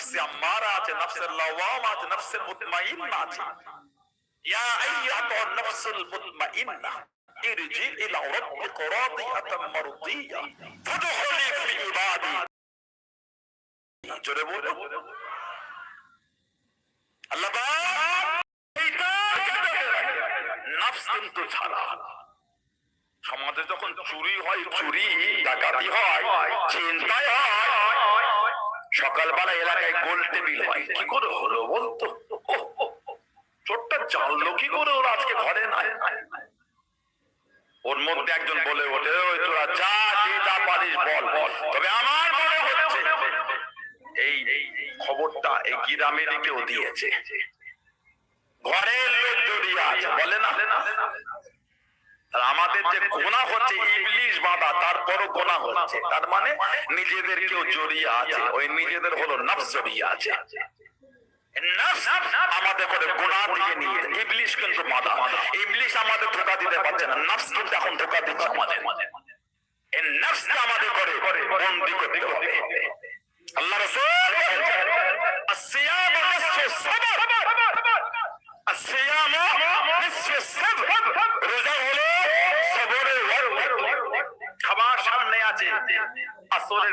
নফসে আম্মারা আছে নফসের লাওয়াম আছে নফসের মুতমাইন্না আছে ইয়া আইয়াতুন নফসুল মুতমাইন্না ইরজি ইলা রাব্বিকা রাদিয়াতাম মারদিয়া ফাদখুলি ফি ইবাদি জোরে বলো আল্লাহ এইটা নফস কিন্তু ছাড়া সমাজে যখন চুরি হয়, চুরি, ডাকাতি হয়, চিন্তায় হয় সকালবেলা এলাকায় গোল টেবিল হয়। কি করে হলো বলতো? চোরটা জানলো কি করে ওরা আজকে ঘরে নাই? ওর মধ্যে একজন বলে ওঠে, ওই তোরা যা, যে যা পারিস বল। বল তবে আমার মনে হচ্ছে এই খবরটা এই গ্রামেরই কেউ দিয়েছে। ঘরের লোক জড়িয়ে আছে বলে না আমাদের যে গোনা হচ্ছে, ইবলিশ বাধা, তারপরও গোনা হচ্ছে। তার মানে নিজেদের কেউ জড়িয়ে আছে, ওই নিজেদের হলো নফস জড়িয়ে আছে। আমাদের করে দিতে পারছে না আমাদের। করে করতে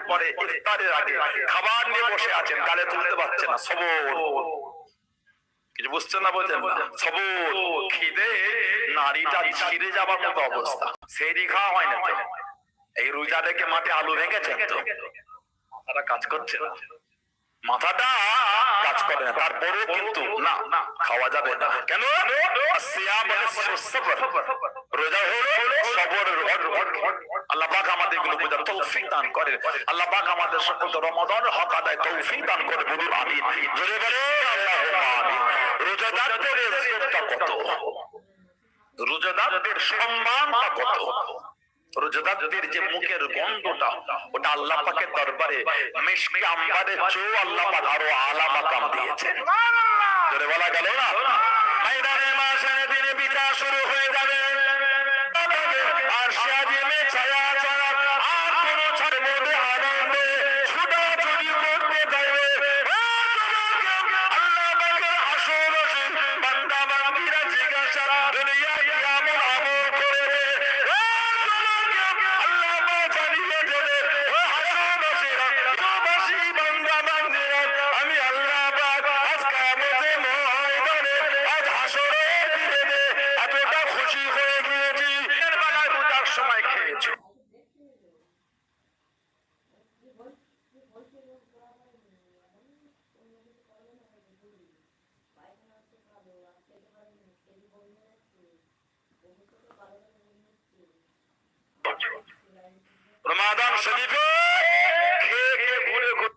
পরে ইফতারের আগে খাবার নিয়ে বসে আছেন, গালে তুলতে পারছে না সবর কিছু বুঝছেন না বলছেন সবর খিদে, নারীটা ছিঁড়ে যাবার মতো অবস্থা। সেরি খাওয়া হয় না এই রোজা দেখে মাঠে আলু ভেঙেছেন তারা কাজ করছে না? মাথাটা কাজ করে না, তারপরেও কিন্তু না, খাওয়া যাবে না। কেন? মানে সবর রোজা হলো অর্ধ। আল্লাহ পাক আমাদের এগুলো বোঝার তৌফিক দান করে আল্লাহ পাক আমাদের সকল রমাদান হক আদায় তৌফিক দান করে বলুন আমিন। জোরে বলে আল্লাহ আমিন। রোজাদারদের ইজ্জতটা কত? রোজাদারদের সম্মানটা কত? রোজাদারদের যে মুখের গন্ধটা ওটা আল্লাহ পাকের দরবারে মিশকে আম্বারে চো আল্লাহ পাক আরও আলা মাকাম দিয়েছেন। জোরে বলা গেল না? ময়দানে মাসের দিনে বিচার শুরু শরীফে খেয়ে খেয়ে ঘুরে ঘুরে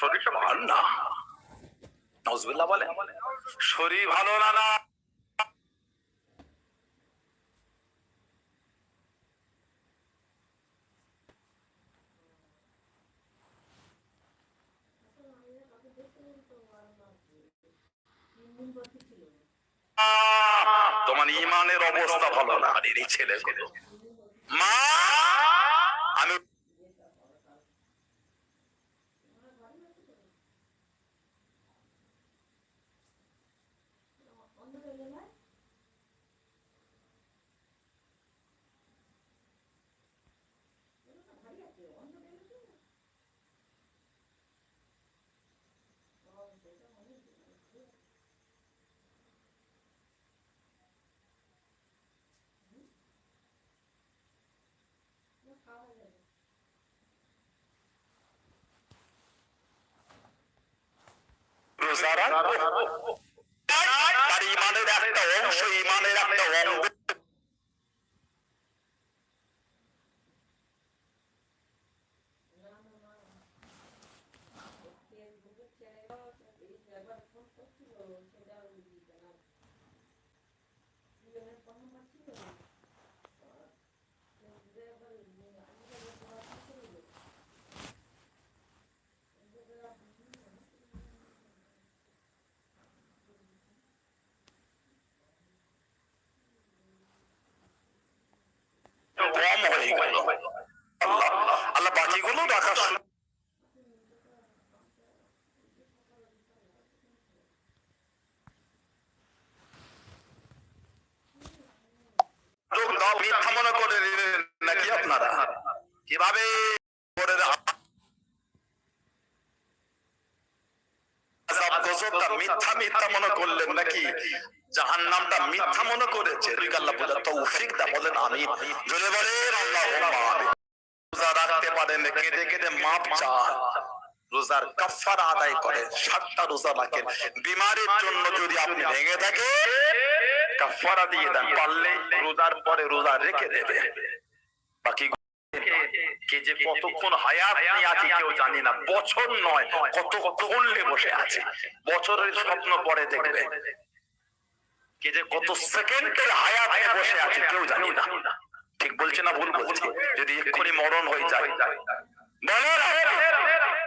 শরীরটা ভালো না। নজবিল্লা বলে শরীর ভালো না না তোমার ইমানের অবস্থা ভালো না। আর এই ছেলেগুলো। মা আমি রোজারা তার ইমানের একটা অংশ ইমানের একটা অঙ্গ রোজার কাফারা আদায় করেন, সাতটা রোজা রাখেন। বিমারির জন্য যদি আপনি ভেঙে থাকে কাফারা দিয়ে দেন, পারলে রোজার পরে রোজা রেখে দেবে। বাকি কে যে কতক্ষণ হায়াত নিয়ে আছে কেউ জানি না। বছর নয়, কতক্ষণ লে বসে আছে। বছরের স্বপ্ন পরে দেখবে। কে যে কত সেকেন্ডের হায়াত নিয়ে বসে আছে কেউ জানি না। ঠিক বলছে না ভুল বলছে? যদি এক্ষুনি মরণ হয়ে যায়।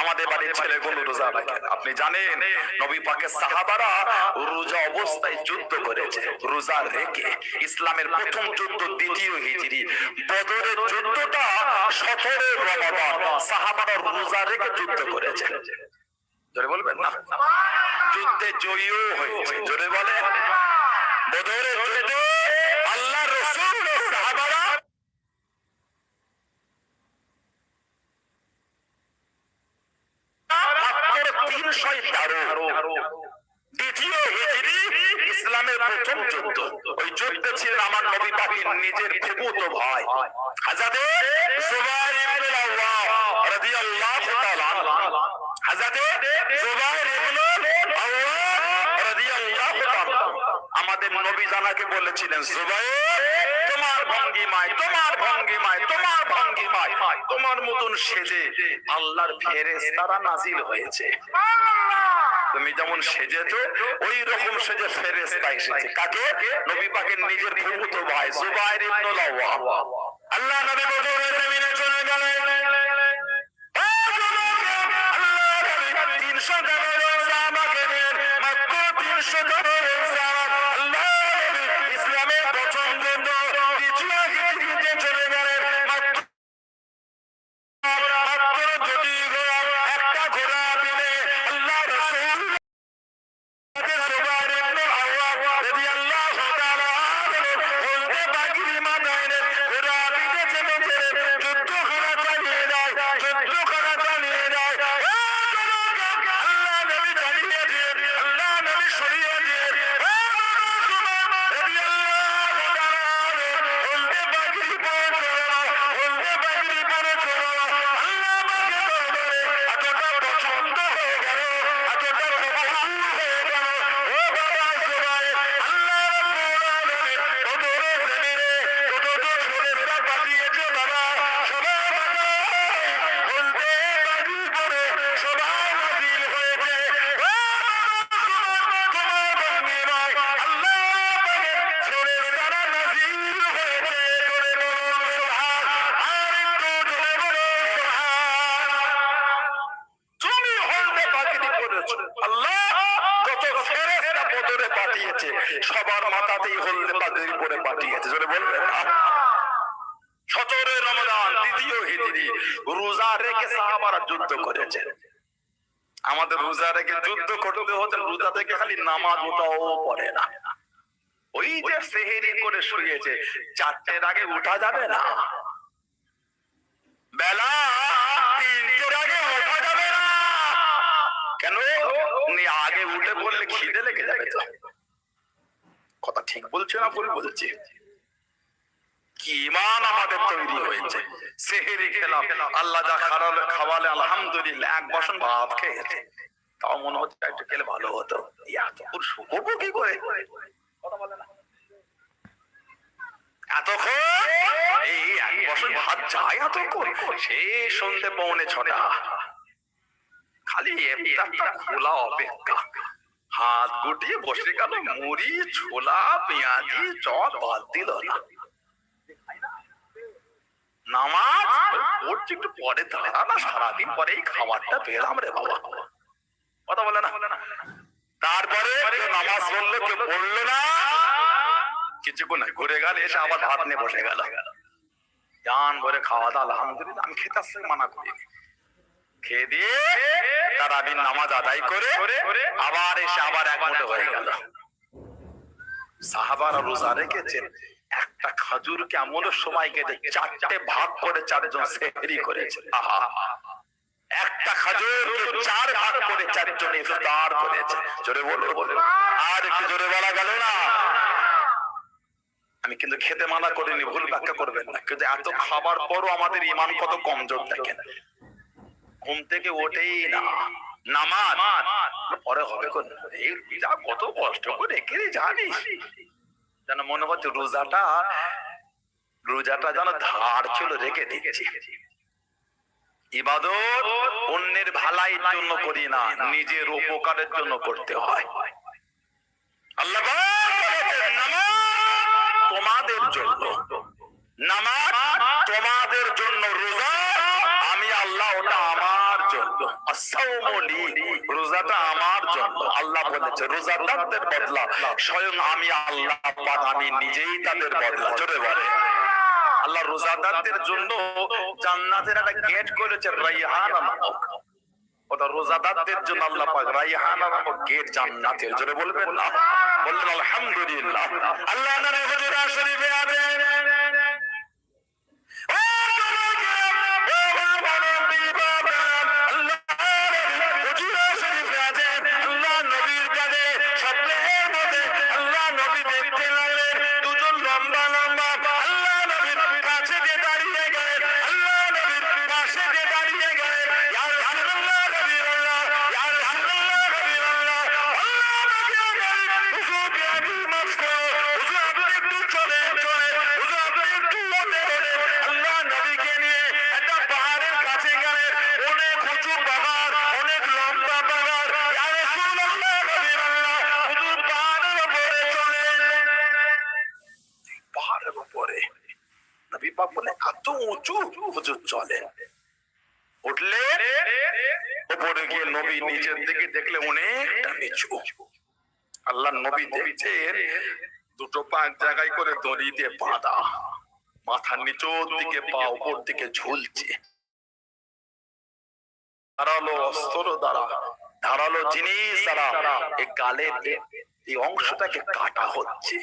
আমাদের বাড়ির ছেলেগুলো রোজা রাখেন আপনি জানেন, নবী পাকের সাহাবারা রোজা অবস্থায় যুদ্ধ করেছে, রোজা রেখে। ইসলামের প্রথম যুদ্ধ, দ্বিতীয় হিজরি। বদরের যুদ্ধটা সতেরো রমাদান। সাহাবারা রোজা রেখে যুদ্ধ করেছে। জোরে বলবেন না? যুদ্ধে জয়ীও হয়েছে। জোরে বলেন। বদরের যুদ্ধে আল্লাহ রসুল ও সাহাবারা মাত্র তিনশয় তেরো দ্বিতীয় হিজরি ইসলামের প্রথম যুদ্ধ ওই যুদ্ধে ছিলেন আমার নবী পাকের নিজের ফুফুতো ভাই হাজাদে সুবাইর ইবনে আওয়াম রাদিয়াল্লাহু তাআলা হাজাদে সুবাইর ইবনে আওয়াম রাদিয়াল্লাহু তাআলা আমাদের নবী জানাকে বলেছিলেন সুবাইর তোমার ভঙ্গিমায় তোমার ভঙ্গিমায় তোমার ভঙ্গিমায় তোমার মতন সেজে আল্লাহর ফেরেশতারা নাজিল হয়েছে। তুমি যেমন সেজেছো ওই রকম সেজে ফেরেস্তা এসেছে। কাকে? নবী পাকের নিজের ফুফুতো ভাই জুবাইর আওয়াম আল্লাহ নবী বদরের জমিনে চলে গেলেন। রোজা রেখে সাহাবারা যুদ্ধ করেছে আমাদের রোজা রেখে যুদ্ধ করতে হতেন রোজা থেকে খালি নামাজ ওটাও পড়ে না। ওই যে সেহেরি করে শুয়েছে, চারটের আগে উঠা যাবে না। বেলা তিনটের আগে ওঠা যাবে না। কেন? আগে উঠে বললে খিদে লেগে যাবে তো। কথা ঠিক বলছে না ভুল বলছে? কি ইমান আমাদের তৈরি হয়েছে? সেহেরি খেলাম। আল্লাহ যা খাওয়ালে আলহামদুলিল্লাহ, এক বসন ভাত খেয়েছে। তাও মনে হচ্ছে একটু খেলে ভালো হতো। কি করে? এই এক ভাত খালি খোলা অপেক্ষা। হাত গুটিয়ে বসে গেল মুড়ি, ছোলা, পেঁয়াজি, চপ বাদ দিল না নামাজ? পড়ছি একটু পরে দাঁড়া না সারাদিন পরে এই খাবারটা পেলাম রে বাবা। কথা বলে না? তারপরে নামাজ পড়ল, কেউ পড়ল না। কিছুক্ষণ ঘুরে গেল, এসে আবার ভাত নিয়ে বসে গেল। জান ভরে খাওয়া দাওয়া, আলহামদুলিল্লাহ, আমি খেতে আসতে মানা করি। খেয়ে দিয়ে তারাবির নামাজ আদায় করে আবার এসে আবার এক মুঠো হয়ে গেল। সাহাবারা রোজা রেখেছেন। একটা খাজুর কেমন সময় কেটে চারটে ভাগ করে চারজন সেহরি করেছে। আহা। একটা খাজুর চার ভাগ করে চারজন ইফতার করেছে। জোরে বলো আর একটু জোরে বলা গেল না। আমি কিন্তু খেতে মানা করিনি, ভুল ব্যাখ্যা করবেন না। কিন্তু এত খাবার পরও আমাদের ইমান কত কমজোর দেখেন। ঘুম থেকে ওঠেই না। নামাজ। পরে হবে কোন কত কষ্ট করে রেখে জানিস। যেন মনে হচ্ছে রোজাটা রোজাটা যেন ধার ছিল রেখে দিয়েছি। ইবাদত অন্যের ভালাইয়ের জন্য করি না, নিজের উপকারের জন্য করতে হয়। তোমাদের জন্য। নামাজ তোমাদের জন্য রোজা। আমি আল্লাহ, ওটা আমার জন্য। রোজাটা আমার জন্য। আল্লাহ বলেছে, রোজাদারদের বদলা। স্বয়ং আমি আল্লাহ পাক, আমি নিজেই তাদের বদলা। জোরে বলে আল্লাহ রোজাদারদের জন্য জান্নাতের একটা গেট করেছে, রাইহান নামক। ওটা রোজাদারদের জন্য আল্লাহ পাক, রাইহান নামক গেট জান্নাতের। জন্য বলবেন না? বললেন, আলহামদুলিল্লাহ। আল্লাহ নামে হুজুরা শরীফে আছে পাহাড়ের উপরে। নবী পাক বলে, এত উঁচু হুজুর চলেন উঠলে উপরে গিয়ে নবী নিচের দিকে দেখলে অনেকটা নিচু। আল্লাহ নবী দেখছেন, দুটো পা এক জায়গায় করে দড়ি দিয়ে বাঁধা। মাথার নিচের দিকে, পা উপর দিকে ঝুলছে। ধারালো অস্ত্র দ্বারা, ধারালো জিনিস দ্বারা এই গালের এই অংশটাকে কাটা হচ্ছে।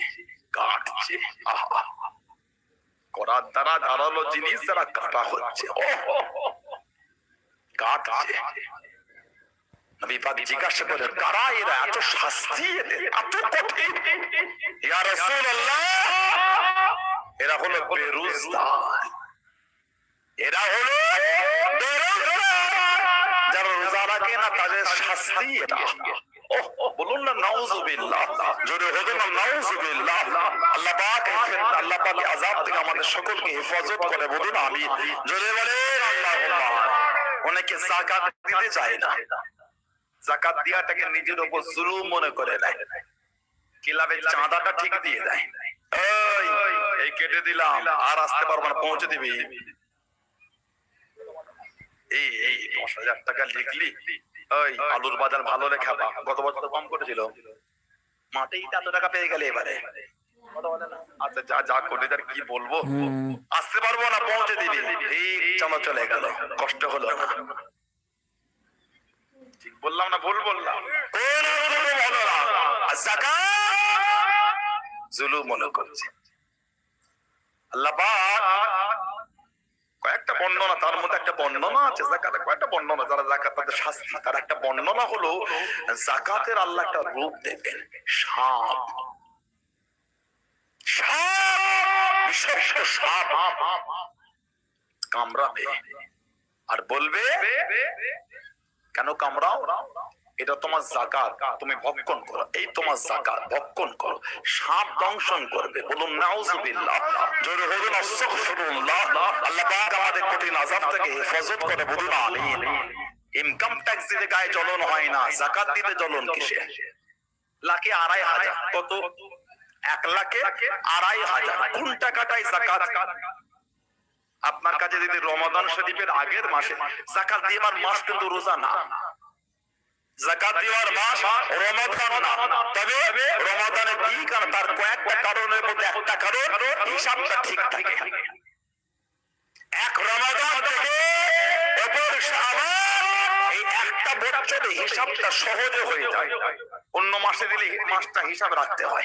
কাটছে। করার দ্বারা ধারালো জিনিস দ্বারা কাটা হচ্ছে। কাটছে। জিজ্ঞাসা করে এরা? এত শাস্তি এত এরা হলো যারা রোজা তাদের শাস্তি এটা বলুন না, নাউজুবিল্লাহ। জোরে হবে না, নাউজুবিল্লাহ। আল্লাহ পাক আল্লাহ পাক আযাব থেকে আমাদের সকলকে হেফাজত করে বলুন, আমিন। জোরে বলে আল্লাহুম্মা। অনেকে দিতে চায় না। দিয়াটাকে নিজের উপর জুলুম মনে করে নেয়। কিলাবে চাঁদাটা ঠিক দিয়ে দেয়। এই কেটে দিলাম, আর আসতে পারব না, পৌঁছে দিবি। এই এই, দশ হাজার টাকা লিখলি ওই আলুর বাজার ভালো রে খাবা গত বছর কম করেছিল। মাঠেই এত টাকা পেয়ে গেলে এবারে। আচ্ছা যা যা করে তার কি বলব? আসতে পারব না পৌঁছে দিবি। চাঁদা চলে গেল। কষ্ট হলো না। ঠিক বললাম না ভুল বললাম। জুলুম মনে করছে আল্লাহ কয়েকটা বর্ণনা, তার মধ্যে একটা বর্ণনা আছে জাকাতের কয়েকটা বর্ণনা, যারা জাকাত তাদের শাস্তি, তার একটা বর্ণনা হলো জাকাতের আল্লাহ একটা রূপ দেবেন সাপ সাপ কামড়াবে। আর বলবে, কেন কামড়াও? এটা তোমার জাকাত। তুমি ভক্ষণ করো। এই তোমার জাকাত ভক্ষণ করো। সাপ দংশন করবে। বলুন, নাউজুবিল্লাহ। জোরে আল্লাহ পাক আমাদের কঠিন আযাব থেকে হেফাজত করে। বলুন, আমিন। ইনকাম ট্যাক্স দিতে গায়ে জ্বলন হয় না। জাকাত দিতে জ্বলন কিসে? আড়াই হাজার। কত? এক লাখে আড়াই হাজার। কোন টাকাটাই জাকাত? আপনার কাছে যদি রমাদান শরীফের আগের মাসে জাকাত দেওয়ার মাস কিন্তু রোজা না। কারণ কারণ, হিসাবটা সহজে হয়ে যায়। অন্য মাসে দিলে মাসটা হিসাব রাখতে হয়।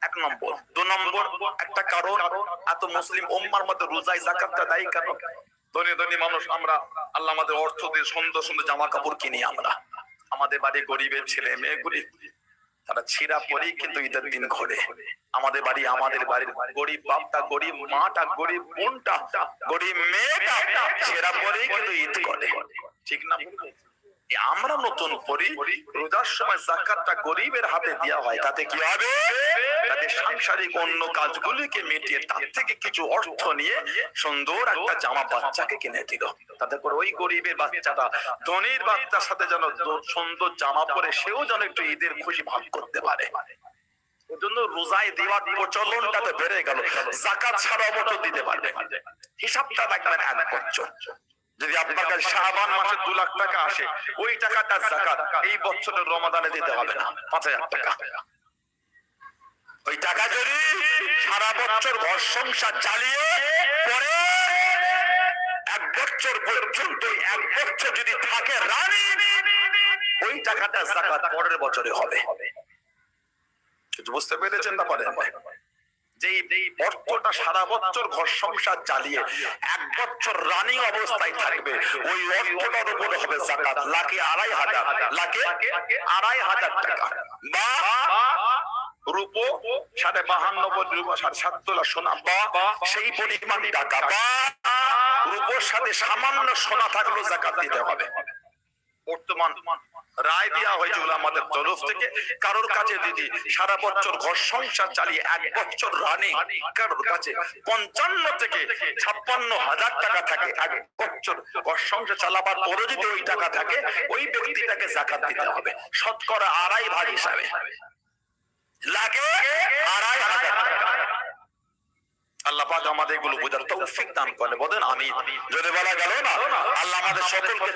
এক নম্বর। দু নম্বর, একটা কারণ, এত মুসলিম উম্মার মধ্যে রোজাই জাকাতটা দায়ী কেন? ধনী ধনী মানুষ আমরা, আল্লাহ আমাদের অর্থ দিয়ে সুন্দর সুন্দর জামা কাপড় কিনি আমরা। আমাদের বাড়ি গরিবের ছেলে, মেয়ে গরিব তারা ছিঁড়া পরেই কিন্তু ঈদের দিন ঘরে। আমাদের বাড়ি, আমাদের বাড়ির গরিব বাপটা গরিব, মাটা গরিব, বোনটা গরিব, মেয়েটা ছেঁড়া পরেই কিন্তু ঈদ করে। ঠিক না আমরা নতুন করি, রোজার সময় জাকাতটা গরিবের হাতে দেওয়া হয়, তাতে কি হবে? সাংসারিক অন্য কাজগুলিকে মিটিয়ে তার থেকে কিছু অর্থ নিয়ে সুন্দর একটা জামা বাচ্চাকে কিনে দিল। তাতে করে ওই গরিবের বাচ্চাটা, ধনির বাচ্চার সাথে যেন সুন্দর জামা পরে সেও যেন একটু ঈদের খুশি ভাগ করতে পারে। রোজায় দেওয়ার প্রচলনটাতে বেড়ে গেল। জাকাত বছর দিতে পারবে। হিসাবটা এক বছর। যদি আপনার কাছে শাহবান মাসে দু লাখ টাকা আসে, ওই টাকাটা জাকাত। এই বছরের রমাদানে দিতে হবে না। পাঁচ হাজার টাকা। ওই টাকা যদি সারা বছর ঘর সংসার চালিয়ে পরে এক বছর পর্যন্ত এক বছর যদি থাকে রানী, ওই টাকাটা পরের বছরে হবে। বুঝতে পেরেছেন না পারেন যেই যেই অর্থটা সারা বছর ঘর সংসার চালিয়ে এক বছর রানিং অবস্থায় থাকবে, ওই অর্থটার উপরে হবে জাকাত, লাখে আড়াই হাজার, লাখে আড়াই হাজার টাকা। বা সাড়ে সাড়ে সাত তোলা সোনা সেই পরিমাণ টাকা সাথে সামান্য সোনা থাকলেও জাকাত দিতে হবে। বর্তমান রায় দেওয়া হয়েছিল আমাদের তরফ থেকে। কারোর কাছে যদি সারা বছর ঘর সংসার চালিয়ে এক বছর রানি, কারোর কাছে পঞ্চান্ন থেকে ছাপ্পান্ন হাজার টাকা থাকে, এক বছর ঘর সংসার চালাবার পরে যদি ওই টাকা থাকে, ওই ব্যক্তিটাকে জাকাত দিতে হবে। শতকরা আড়াই ভাগ হিসাবে। লাগে আল্লাহ আমাদের এগুলো বোঝার তৌফিক দান করে বলেন আমি যদি বলা গেল না, আল্লাহ আমাদের সকলকে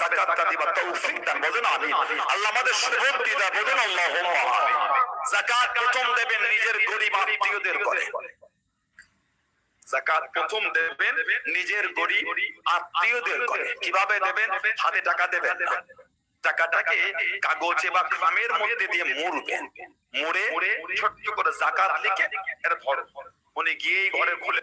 যাকাতটা দিবার তৌফিক দান। বলেন আমি আল্লাহ আমাদের সুযোগ দিদা বলেন আল্লাহুম্মা আমিন। যাকাত প্রথম দেবেন নিজের গরিব আত্মীয়দের করে যাকাত প্রথম দেবেন নিজের গরিব আত্মীয়দের করে কীভাবে দেবেন? হাতে টাকা দেবেন না। টাকাটাকে কাগজে বা খামের মধ্যে দিয়ে মুড়বেন মরে ছোট্ট করে জাকাত লিখে এটা ধরো উনি গিয়েই ঘরে খুলে